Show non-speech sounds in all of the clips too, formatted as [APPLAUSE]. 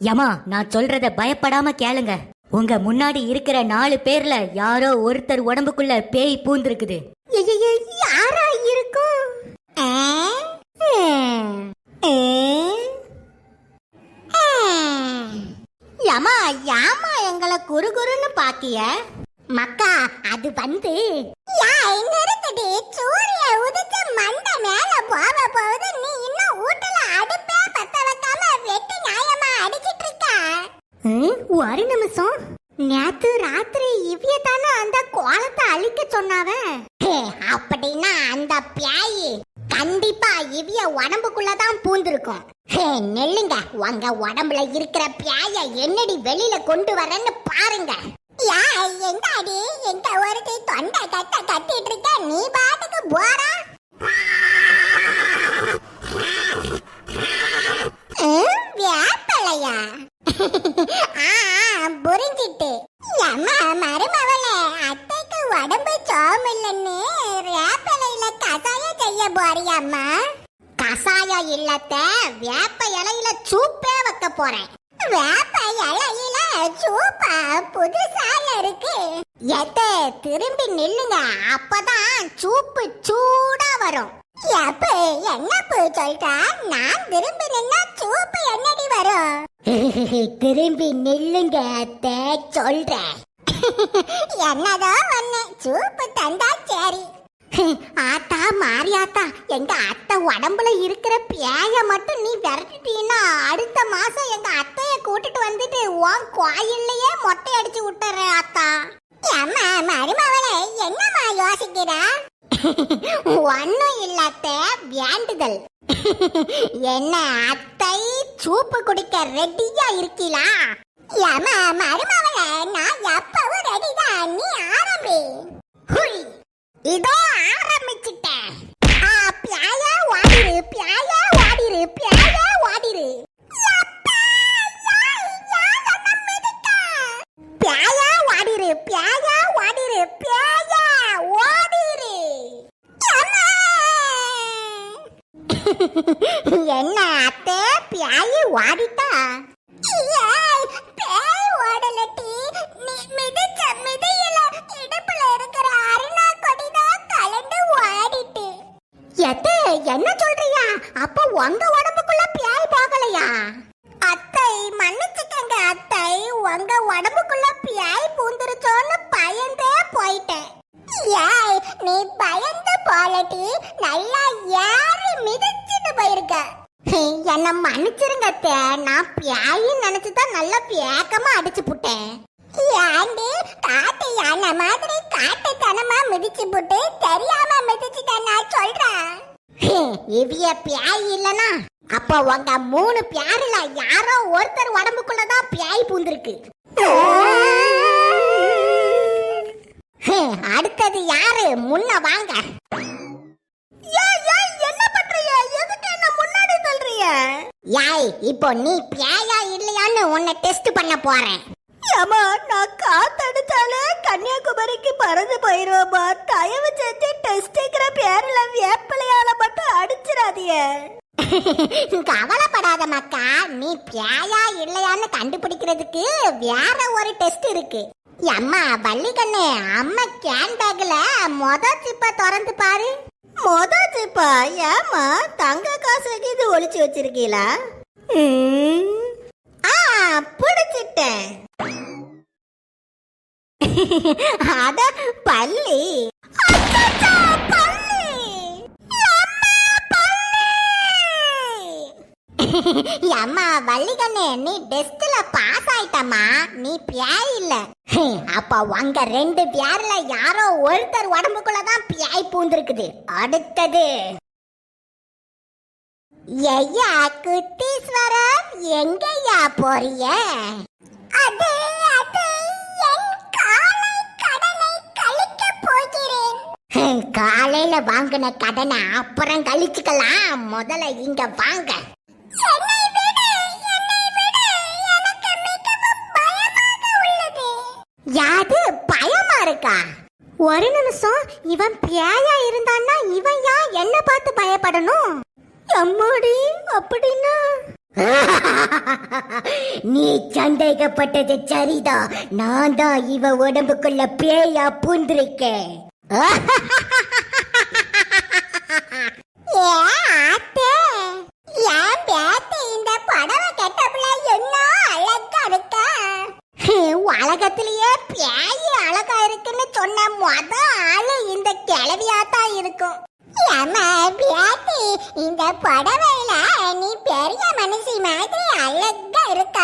யமா நான் சொல்றத பயப்படாம கேளுங்க. உங்க முன்னாடி இருக்கிற நாலு பேர்ல யாரோ ஒருத்தர் உடம்புக்குள்ள பேய் பூந்திருக்குது. யாரா இருக்கும் யமா யம்மா யாமா எங்களை குறுகுறுன்னு பாக்கிய. மக்கா அது வந்து உடம்புக்குள்ளதான் பூந்திருக்கும். ஹே, நெல்லுங்க. உங்க உடம்புல இருக்கிற பியாய என்னடி வெளியில கொண்டு வரேன்னு பாருங்க. யா எங்க அடி எங்க ஒருத்தி தொண்டை கட்ட கட்டிட்டு இருக்க நீ பாட்டுக்கு போறா ம், வேப்பலையா? ஆ, புரிஞ்சிட்டு. அம்மா மருமவளே அத்தைக்கு உடம்பு சோமில்லன்னு வேப்பலையில கசாயம் செய்ய போறியம்மா? கசாயம் இல்லத்த? வேப்ப இலையில சூப்பே வைக்க போறேன். வேப்ப இலையில சூப்பா புதுசா இருக்கு. எத்த திரும்பி நில்லுங்க. அப்பதான் சூப்பு சூடா வரும். எப்ப என்ன பூ நான் திரும்பி நின்னா சூப்பு என்னடி வரும்? [LAUGHS] திரும்பி நில்லுங்க அத்தை சொல்றேன். [LAUGHS] என்னதான் ஒண்ணு சூப்பு தந்தா சரி. ஆத்தா மாரியாத்தா எங்க அத்தை உடம்புல இருக்கிற பேய மட்டும் நீ விரட்டிட்டீன்னா அடுத்த மாசம் எங்க அத்தைய கூட்டிட்டு வந்துட்டு உன் கோயில்லையே மொட்டை அடிச்சு விட்டுறேன் ஆத்தா. அம்மா மருமவளே என்னம்மா யோசிக்கிற? ஒன்னும் இல்லாத வேண்டுதல். என்ன அத்தை சூப்பு குடிக்க ரெடியா இருக்கீங்களா ஏமா மருமவளே நான் எப்ப [LAUGHS] என்ன அத்தை? பியாயி ஓடிட்டா ஏய், பேய் ஓடலட்டி நீ மிதிச்ச மிதியில இடுப்புல இருக்கிற அருணா கொடிதான் கலந்து ஓடிட்டு எத்த என்ன சொல்றியா? அப்ப உங்க உடம்புக்குள்ள பியாய் போகலையா? அத்தை மன்னிச்சுக்கங்க அத்தை. உங்க உடம்புக்குள்ள பியாய் பூந்துருச்சோன்னு பயந்தே போயிட்டேன். ஏய் நீ பயந்து குவாலிட்டி நல்லா ஏறி மிதிச்சிட்டு போயிருக்க. என்ன மன்னிச்சிருங்க அத்தை. நான் பியாயின்னு நினைச்சுதான் நல்லா பேக்கமா அடிச்சு புட்டேன். ஏண்டி காட்டு யானை மாதிரி காட்டுத்தனமா மிதிச்சு புட்டு தெரியாம மிதிச்சுட்டேன் நான் சொல்றேன். இவிய பியாய் இல்லனா அப்ப உங்க மூணு பியாருல யாரோ ஒருத்தர் உடம்புக்குள்ளதான் பியாய் பூந்திருக்கு. அடுத்தது யாரு? முன்ன வாங்க. யாய் இப்போ நீ பியாயா இல்லையான்னு உன்னை டெஸ்ட் பண்ண போறேன். ஏமா நான் காத்தடிச்சாலே கன்னியாகுமரிக்கு பறந்து போயிருவோமா தயவு செஞ்சு டெஸ்டிங்கிற பேர்ல வேப்பிலையால மட்டும் அடிச்சிடாதீங்க. கவலைப்படாத மக்கா நீ பியாயா இல்லையான்னு கண்டுபிடிக்கிறதுக்கு வேற ஒரு டெஸ்ட் இருக்கு. அம்மா வள்ளிக்கண்ணு அம்மா கேன் பேக்ல மொத சிப்ப திறந்து பாரு. மொத சிப்பா ஏமா தங்க காசு இது ஒளிச்சு வச்சிருக்கீங்களா ஆ பிடிச்சிட்டேன். அட பள்ளி [LAUGHS] அம்மா வள்ளிகண்ணு நீ டெஸ்ட்ல பாஸ் ஆயிட்டம்மா. நீ பியாய் இல்ல. அப்ப உங்க ரெண்டு பேர்ல யாரோ ஒருத்தர் உடம்புக்குள்ளதான் பியாய் பூந்திருக்குது. அடுத்தது. ஐயா குட்டீஸ்வரர் எங்கய்யா போறிய அது அது காலையில வாங்கின கடனை அப்புறம் கழிச்சுக்கலாம். முதல்ல இங்க வாங்க. யாது பயமா இருக்கா? ஒரு நிமிஷம் இவன் பியாயா இருந்தான்னா இவன் யா என்ன பார்த்து பயப்படணும்? அம்மாடி அப்படின்னா? [LAUGHS] நீ சந்தேகப்பட்டது சரிதான் நான் தான் இவ உடம்புக்குள்ள பேயா பூந்திருக்கேன். [LAUGHS]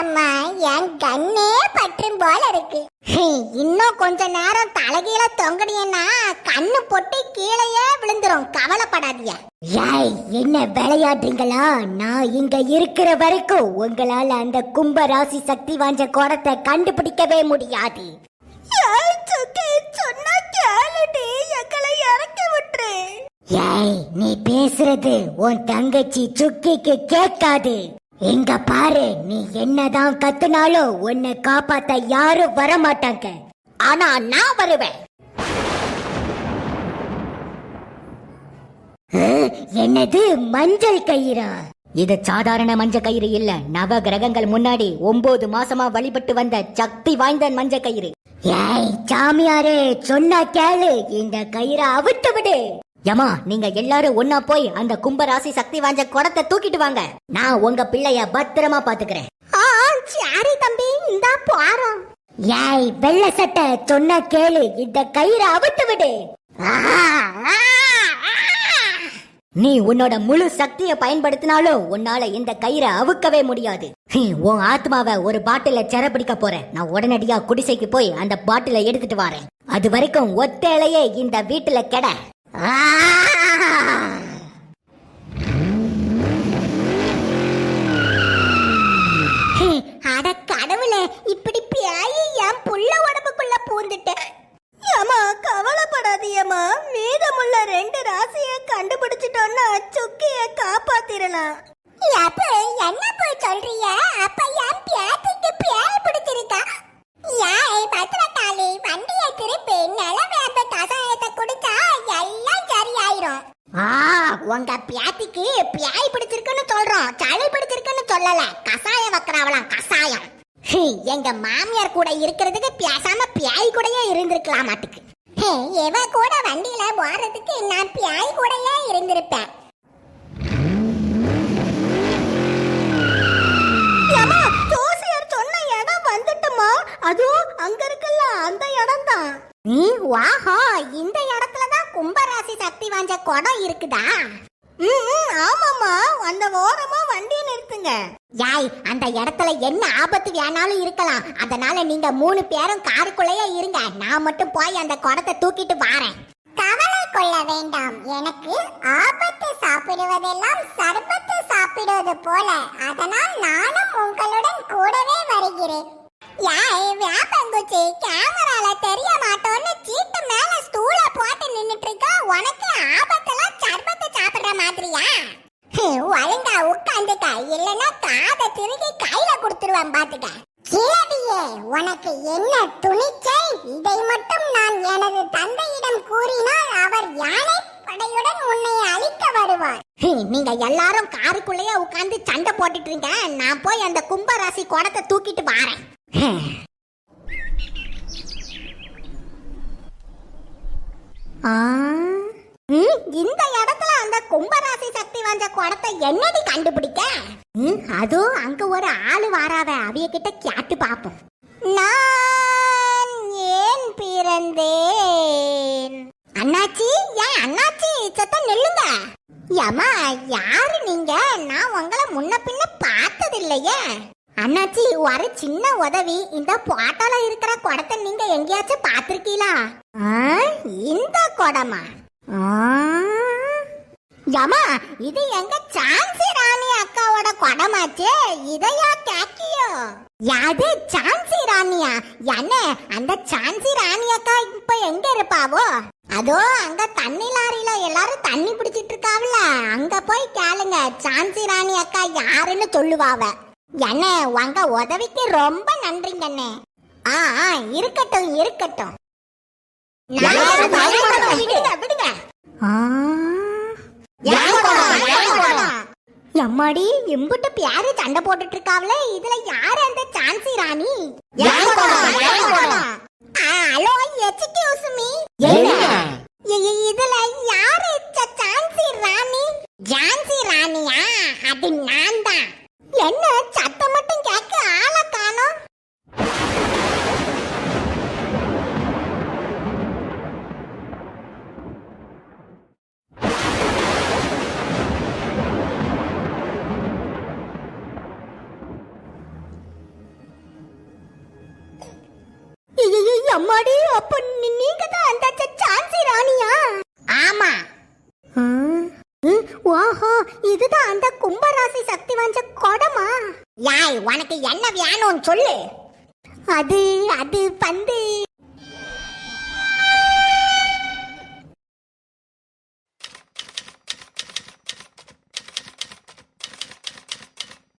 அம்மா என் கண்ணே பற்றும் போல இருக்கு. இன்னும் கொஞ்ச நேரம் தலைகீழ தொங்கடியன்னா கண்ணு பொட்டி கீழேயே விழுந்துரும். கவலைப்படாதியா ஏய் என்ன விளையாடுறீங்களா? நான் இங்க இருக்கிற வரைக்கும் உங்களால அந்த கும்ப ராசி சக்தி வாஞ்ச குடத்தை கண்டுபிடிக்கவே முடியாது. எங்களை விட்டுரு. ஏய் நீ பேசுறது உன் தங்கச்சி சுக்கிக்கு கேட்காது. எங்க பாரு நீ என்னதான் கத்துனாலும் உன்னை காப்பாத்த யாரும் வர மாட்டாங்க ஆனா நான் வருவேன். என்னது மஞ்சள் கயிறா? இது சாதாரண மஞ்ச கயிறு இல்ல. நவ கிரகங்கள் முன்னாடி ஒன்பது மாசமா வழிபட்டு வந்த சக்தி வாய்ந்த மஞ்ச கயிறு. ஏய் சாமியாரே சொன்னா கேளு. இந்த கயிறை அவிட்டு விடு. யமா நீங்க எல்லாரும் ஒன்னா போய் அந்த கும்பராசி சக்தி வாய்ந்த குடத்தை தூக்கிட்டு வாங்க. நான் உங்க பிள்ளைய பத்திரமா பாத்துக்கிறேன். சரி தம்பி இந்தா போறோம். ஏய் வெள்ள சட்டை சொன்னா கேளு இந்த கயிறை அவிட்டு விடு. நீ உன்னோட முழு சக்தியை பயன்படுத்தினாலும் உன்னால இந்த கயிறை அவுக்கவே முடியாது. உன் ஆத்மாவை ஒரு பாட்டில பிடிக்க போறேன். நான் உடனடியா குடிசைக்கு போய் அந்த பாட்டில எடுத்துட்டு வரேன். அது வரைக்கும் ஒத்தேலையே இந்த வீட்டுல கெட. அட கடவுளே இப்படி பியாயி என் புள்ள உடம்புக்குள்ள பூந்துட்டேன் ஏமா கவலைப்படாதீயம்மா. மீதமுள்ள ரெண்டு ராசியை கண்டுபிடிச்சிட்டோம்னா சுக்கிய காப்பாத்திரலாம். அப்ப என்ன போய் சொல்றீங்க? அப்ப என் பியாத்திக்கு உங்க பியாத்திக்கு பியாய் பிடிச்சிருக்குன்னு சொல்றோம். சளி பிடிச்சிருக்குன்னு சொல்லல. கசாயம் வைக்கிறவளாம் கசாயம் எங்க மாமியார் கூட இருக்கிறதுக்கு பேசாம பியாய் கூடயே இருந்திருக்கலாம் மாட்டுக்கு இவ கூட வண்டியில போறதுக்கு நான் பியாய் கூடயே இருந்திருப்பேன். ஜோசியர் சொன்ன இடம் வந்துட்டுமா? அதுவும் அங்க இருக்குல்ல அந்த இடம் தான் நீ வாஹோ இந்த இடத்துல தான் கும்பராசி சக்தி வாஞ்ச குடம் இருக்குதா? ம் ஆமாம்மா. அந்த ஓரமா வண்டியை நிறுத்துங்க. யாய் அந்த இடத்துல என்ன ஆபத்து வேணாலும் இருக்கலாம். அதனால நீங்க மூணு பேரும் காருக்குள்ளேயே இருங்க. நான் மட்டும் போய் அந்த குடத்தை தூக்கிட்டு வாரேன். கவலை கொள்ள வேண்டாம். எனக்கு ஆபத்து சாப்பிடுவதெல்லாம் சர்பத்து சாப்பிடுவது போல. அதனால் நானும் நான் எனது தந்தையிடம் கூறினால் அவர் யானை படையுடன் உன்னை அழிக்க வருவார். நீங்க எல்லாரும் காருக்குள்ளேயே உட்கார்ந்து சண்டை போட்டுட்டு இருங்க நான் போய் அந்த கும்பராசி குடத்தை தூக்கிட்டு வரேன். இந்த இடத்துல அந்த கும்பராசி சக்தி வாஞ்ச குடத்தை என்னடி கண்டுபிடிக்க? ம், அதோ அங்க ஒரு ஆளு வாராவ அவிய கிட்ட கேட்டு பாப்போம் நான் பிறந்தேன் அண்ணாச்சி ஏன் அண்ணாச்சி சத்தம் நில்லுங்க. ஏமா யாரு நீங்க? நான் உங்களை முன்ன பின்ன பார்த்தது இல்லையே அண்ணாச்சி ஒரு சின்ன உதவி. இந்த போட்டோல இருக்கிற குடத்தை நீங்க எங்கேயாச்சும் பாத்திருக்கீங்களா ஆ, இந்த குடமா? யமா இது எங்க சான்சி ராணி அக்காவோட குடமாச்சே? இதையா கேக்கியோ? யாது சான்சி ராணியா? என்ன அந்த சான்சி ராணி அக்கா இப்ப எங்க இருப்பாவோ? அதோ அங்க தண்ணி லாரியில எல்லாரும் தண்ணி பிடிச்சிட்டு இருக்காவல. அங்க போய் கேளுங்க சான்சி ராணி அக்கா யாருன்னு சொல்லுவாவ. என்ன உங்க உதவிக்கு ரொம்ப நன்றிங்கண்ணே ஆ ஆ, இருக்கட்டும் இருக்கட்டும். விடுங்க விடுங்க. ஆ. யார் குடம்? யார் குடம்? எம்மாடி எம்புட்டு பியாரு சண்டை போட்டுட்டு இருக்காவல இதுல யாரு அந்த Jhansi Rani? Hello excuse me இதுல யாரு சான்சி ராணி? ஜான்சி ராணியா? அது நான் தான் என்ன சத்தம் மட்டும் அப்ப நீங்க தான் அந்த சான்சி ராணியா? ஆமா. ஓஹோ இதுதான் அந்த கும்பராசி சக்தி வாய்ந்த கொடமா? யாய் உனக்கு என்ன வேணும்னு சொல்லு. அது அது வந்து